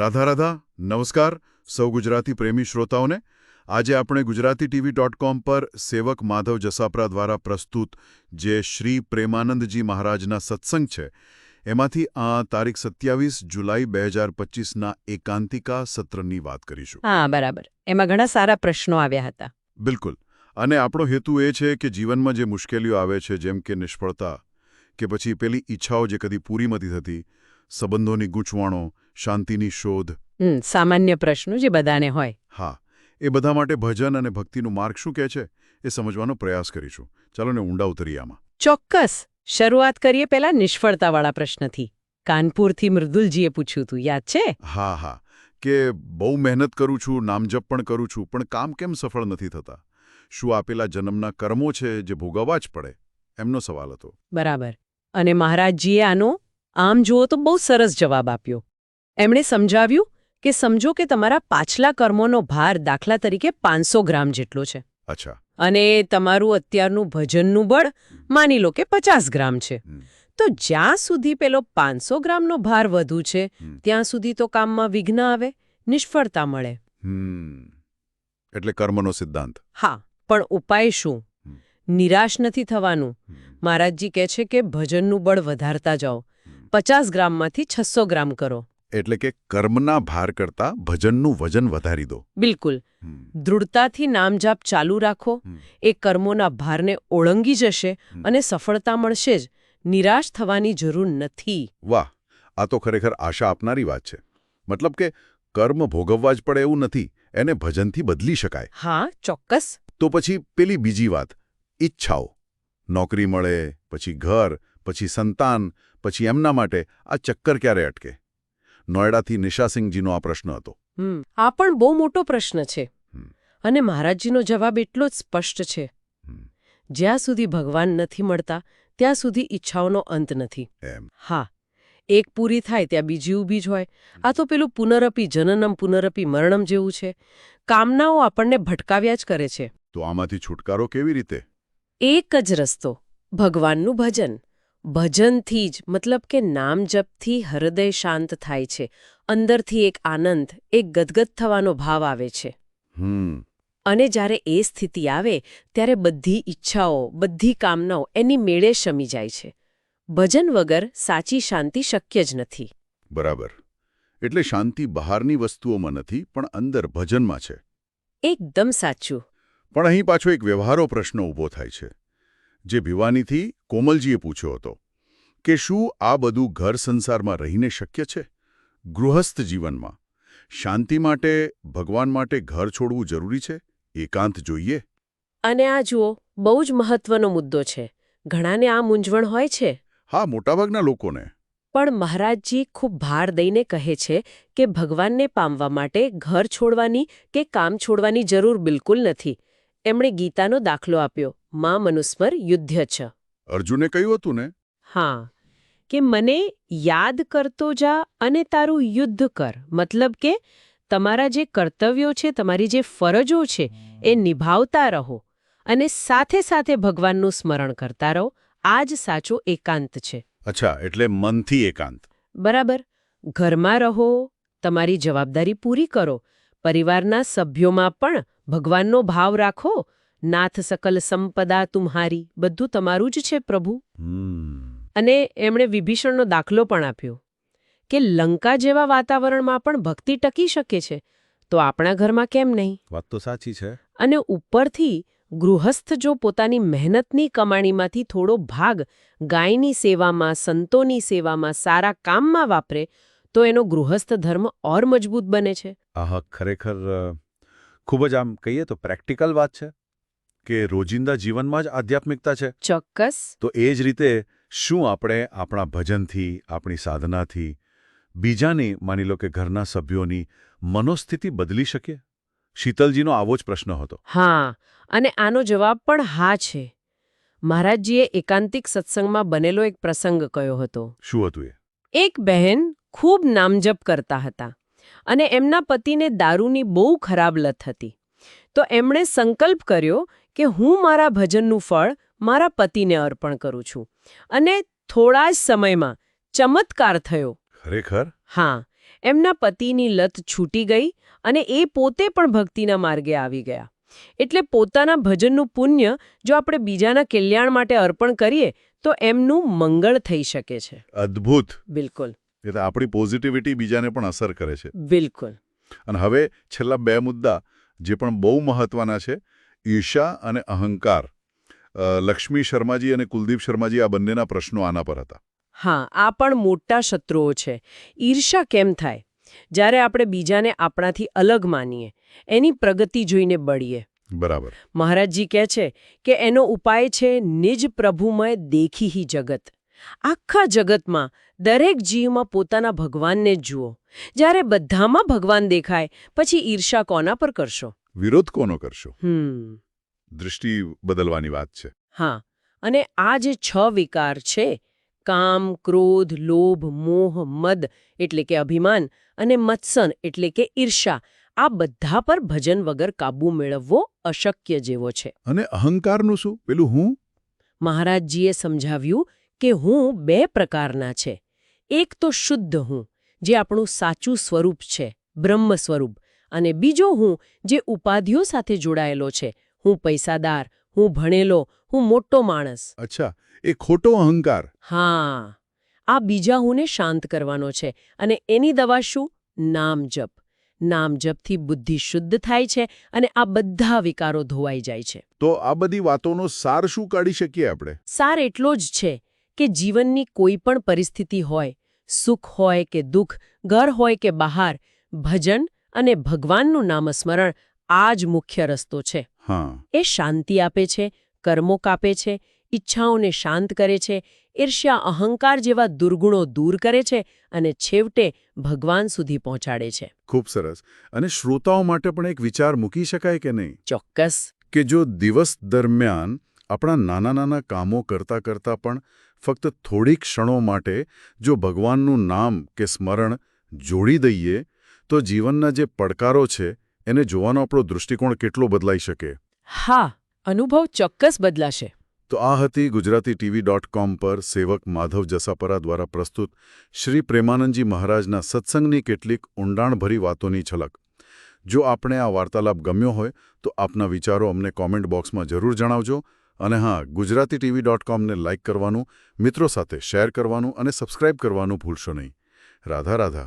રાધા રાધા નમસ્કાર. સૌ ગુજરાતી પ્રેમી શ્રોતાઓને આજે આપણે ગુજરાતી ટીવી ડોટ કોમ પર સેવક માધવ જસાપરા દ્વારા પ્રસ્તુત જે શ્રી પ્રેમાનંદજી મહારાજના સત્સંગ છે એમાંથી આ તારીખ સત્યાવીસ જુલાઈ બે હજાર પચીસના એકાંતિકા સત્રની વાત કરીશું. હા બરાબર. એમાં ઘણા સારા પ્રશ્નો આવ્યા હતા. બિલકુલ. અને આપણો હેતુ એ છે કે જીવનમાં જે મુશ્કેલીઓ આવે છે જેમ કે નિષ્ફળતા કે પછી પેલી ઈચ્છાઓ જે કદી પૂરી નથી થતી સંબંધોની ગૂંચવાણો શાંતિની શોધ. હમ સામાન્ય પ્રશ્નો જે બધાને હોય. હા એ બધા માટે ભજન અને ભક્તિનું માર્ગ શું કહે છે એ સમજવાનો પ્રયાસ કરીશું. ચાલો ને ઊંડા ઉતરીએ આમાં. ચોક્કસ. શરૂઆત કરીએ પહેલા નિષ્ફળતાવાળા પ્રશ્નથી. કાનપુરથી મૃદુલજીએ પૂછ્યું હતું યાદ છે? હા હા. કે બહુ મહેનત કરું છું નામજપ પણ કરું છું પણ કામ કેમ સફળ નથી થતા? શું આપેલા જન્મના કર્મો છે જે ભોગવવા જ પડે? એમનો સવાલ હતો. બરાબર. અને મહારાજજીએ આનો આમ જુઓ તો બહુ સરસ જવાબ આપ્યો. એમણે સમજાવ્યું કે સમજો કે તમારા પાછલા કર્મોનો ભાર દાખલા તરીકે પાંચસો ગ્રામ જેટલો છે. અચ્છા. અને તમારું અત્યારનું ભજનનું બળ માની લો કે પચાસ ગ્રામ છે. તો જ્યાં સુધી પેલો પાંચસો ગ્રામનો ભાર વધુ છે ત્યાં સુધી તો કામમાં વિઘ્ન આવે નિષ્ફળતા મળે. એટલે કર્મનો સિદ્ધાંત. હા પણ ઉપાય શું? નિરાશ નથી થવાનું. મહારાજજી કહે છે કે ભજનનું બળ વધારતા જાઓ. પચાસ ગ્રામમાંથી છસો ગ્રામ કરો. એટલે કે કર્મના ભાર કરતા ભજનનું વજન વધારી દો. બિલકુલ. દૃઢતાથી નામજાપ ચાલુ રાખો. એ કર્મોના ભારને ઓળંગી જશે અને સફળતા મળશે જ. નિરાશ થવાની જરૂર નથી. વાહ! આ તો ખરેખર આશા આપનારી વાત છે. મતલબ કે કર્મ ભોગવવા જ પડે એવું નથી. એને ભજનથી બદલી શકાય. હા ચોક્કસ. તો પછી પેલી બીજી વાત. ઈચ્છાઓ. નોકરી મળે પછી ઘર પછી સંતાન પછી એમના માટે આ ચક્કર ક્યારે અટકે? નોયડાથી નિશાસિંહજીનો આ પ્રશ્ન હતો. આ પણ બહુ મોટો પ્રશ્ન છે. અને મહારાજજીનો જવાબ એટલો જ સ્પષ્ટ છે. જ્યાં સુધી ભગવાન નથી મળતા ત્યાં સુધી ઈચ્છાઓનો અંત નથી. એમ. હા એક પૂરી થાય ત્યાં બીજી ઊભી જ હોય. આ તો પેલું પુનરપી જનનમ પુનરપી મરણમ જેવું છે. કામનાઓ આપણને ભટકાવ્યા જ કરે છે. તો આમાંથી છુટકારો કેવી રીતે? એક જ રસ્તો ભગવાનનું ભજન. ભજનથી જ મતલબ કે નામ જપથી હૃદય શાંત થાય છે. અંદરથી એક આનંદ એક ગદગદ થવાનો ભાવ આવે છે. હમ. અને જ્યારે એ સ્થિતિ આવે ત્યારે બધી ઈચ્છાઓ બધી કામનાઓ એની મેળે શમી જાય છે. ભજન વગર સાચી શાંતિ શક્ય જ નથી. બરાબર. એટલે શાંતિ બહારની વસ્તુઓમાં નથી પણ અંદર ભજનમાં છે. એકદમ સાચું. પણ અહીં પાછો એક વ્યવહારો પ્રશ્ન ઊભો થાય છે. જે ભિવાનીથી કોમલજીએ પૂછ્યો હતો કે શું આ બધું ઘર સંસારમાં રહીને શક્ય છે? ગૃહસ્થ જીવનમાં. શાંતિ માટે ભગવાન માટે ઘર છોડવું જરૂરી છે? એકાંત જોઈએ. અને આ જુઓ બહુ જ મહત્વનો મુદ્દો છે. ઘણાને આ મૂંઝવણ હોય છે? હા મોટાભાગના લોકોને. પણ મહારાજજી ખૂબ ભાર દઈને કહે છે કે ભગવાનને પામવા માટે ઘર છોડવાની કે કામ છોડવાની જરૂર બિલકુલ નથી. એમણે ગીતાનો દાખલો આપ્યો મા મનુસ્મર યુદ્ધ છ. અર્જુને કહ્યું હતું ને? હા કે મને યાદ કરતો જા અને તારું યુદ્ધ કર. મતલબ કે તમારા જે કર્તવ્યો છે તમારી જે ફરજો છે એ નિભાવતા રહો અને સાથે સાથે ભગવાનનું સ્મરણ કરતા રહો. આ જ સાચો એકાંત છે. અચ્છા એટલે મનથી એકાંત. બરાબર. ઘરમાં રહો તમારી જવાબદારી પૂરી કરો પરિવારના સભ્યોમાં પણ ભગવાનનો ભાવ રાખો નાથ સકલ સંપદા તુમ્હારી બધું તમારું જ છે પ્રભુ. અને એમણે વિભીષણનો દાખલો પણ આપ્યો કે લંકા જેવા વાતાવરણમાં પણ ભક્તિ ટકી શકે છે તો આપણા ઘરમાં કેમ નહીં? વાત તો સાચી છે. અને ઉપરથી ગૃહસ્થ જો પોતાની મહેનતની કમાણીમાંથી થોડો ભાગ ગાયની સેવામાં સંતોની સેવામાં સારા કામમાં વાપરે તો એનો ગૃહસ્થ ધર્મ ઓર મજબૂત બને છે. આહ ખરેખર ખૂબ જ આમ કહીએ તો પ્રેક્ટિકલ વાત છે કે રોજિંદા જીવનમાં જ આધ્યાત્મિકતા છે. ચોક્કસ. તો એ જ રીતે શું આપણે આપણા ભજનથી આપણી સાધનાથી બીજાની માની લો કે ઘરના સભ્યોની મનોસ્થિતિ બદલી શકીએ? શીતલજીનો આવો જ પ્રશ્ન હતો. હા અને આનો જવાબ પણ હા છે. મહારાજજીએ એકાંતિક સત્સંગમાં બનેલો એક પ્રસંગ કયો હતો. શું હતું એ? એક બહેન ખૂબ નામજપ કરતા હતા અને એમના પતિને દારૂની બહુ ખરાબ લત હતી. તો એમણે સંકલ્પ કર્યો કે હું મારા ભજનનું ફળ મારા પતિને અર્પણ કરું છું અને થોડા જ સમયમાં ચમત્કાર થયો. ખરેખર? હા એમના પતિની લત છૂટી ગઈ અને એ પોતે પણ ભક્તિના માર્ગે આવી ગયા. એટલે પોતાના ભજનનું પુણ્ય જો આપણે બીજાના કલ્યાણ માટે અર્પણ કરીએ તો એમનું મંગળ થઈ શકે છે. અદ્ભુત. બિલકુલ. એટલે આપણી પોઝિટિવિટી બીજાને પણ અસર કરે છે. બિલકુલ. અને હવે છેલ્લા બે મુદ્દા જે પણ બહુ મહત્વના છે ઈર્ષા અને અહંકાર. લક્ષ્મી શર્માજી અને કુલદીપ શર્માજી આ બંનેના પ્રશ્નો આના પર હતા. હા આ પણ મોટા શત્રુઓ છે. ઈર્ષા કેમ થાય? જ્યારે આપણે બીજાને આપણાથી અલગ માનીએ એની પ્રગતિ જોઈને બળીએ. બરાબર. મહારાજજી કહે છે કે એનો ઉપાય છે નિજ પ્રભુમય દેખી હી જગત. આખા જગતમાં દરેક જીવમાં પોતાના ભગવાનને જ જુઓ. જ્યારે બધામાં ભગવાન દેખાય પછી ઈર્ષા કોના પર કરશો? વિરોધ કોનો કરશો? દૃષ્ટિ બદલવાની વાત છે. હા અને આ જે છ વિકાર છે કામ ક્રોધ લોભ મોહ મદ એટલે કે અભિમાન અને મત્સન એટલે કે ઈર્ષા આ બધા પર ભજન વગર કાબુ મેળવવો અશક્ય જેવો છે. અને અહંકારનું શું? પેલું હું? મહારાજજીએ સમજાવ્યું કે હું બે પ્રકારના છે. એક તો શુદ્ધ હું જે આપણું સાચું સ્વરૂપ છે બ્રહ્મ સ્વરૂપ અને બીજો હું જે ઉપાધિઓ સાથે જોડાયેલો છે. હું પૈસાદાર હું ભણેલો હું મોટો માણસ. અચ્છા એ ખોટો અહંકાર. હા. આ બીજા હુંને શાંત કરવાનો છે અને એની દવા શું? નામ જપ. નામ જપથી બુદ્ધિ શુદ્ધ થાય છે અને આ બધા વિકારો ધોવાઈ જાય છે. તો આ બધી વાતોનો સાર શું કાઢી શકીએ આપણે? સાર એટલો જ છે કે જીવનની કોઈ પણ પરિસ્થિતિ હોય સુખ હોય કે દુઃખ ઘર હોય કે બહાર ભજન અને ભગવાનનું નામસ્મરણ આ જ મુખ્ય રસ્તો છે. હા. એ શાંતિ આપે છે કર્મો કાપે છે ઈચ્છાઓને શાંત કરે છે ઈર્ષ્યા અહંકાર જેવા દુર્ગુણો દૂર કરે છે અને છેવટે ભગવાન સુધી પહોંચાડે છે. ખૂબ સરસ. અને શ્રોતાઓ માટે પણ એક વિચાર મૂકી શકાય કે નહીં? ચોક્કસ. કે જો દિવસ દરમિયાન આપણા નાના નાના કામો કરતા કરતા પણ ફક્ત થોડી ક્ષણો માટે જો ભગવાનનું નામ કે સ્મરણ જોડી દઈએ તો જીવનના જે પડકારો છે એને જોવાનો આપણો દૃષ્ટિકોણ કેટલો બદલાઈ શકે? હા અનુભવ ચોક્કસ બદલાશે. તો આ હતી ગુજરાતી ટીવી ડોટ કોમ પર સેવક માધવ જસાપરા દ્વારા પ્રસ્તુત શ્રી પ્રેમાનંદજી મહારાજના સત્સંગની કેટલીક ઊંડાણભરી વાતોની છલક. જો આપણે આ વાર્તાલાપ ગમ્યો હોય તો આપના વિચારો અમને કોમેન્ટ બોક્સમાં જરૂર જણાવજો. અને હા ગુજરાતી ટીવી ડોટ કોમને લાઇક કરવાનું, મિત્રો સાથે શેર કરવાનું અને સબસ્ક્રાઇબ કરવાનું ભૂલશો નહીં. રાધા રાધા.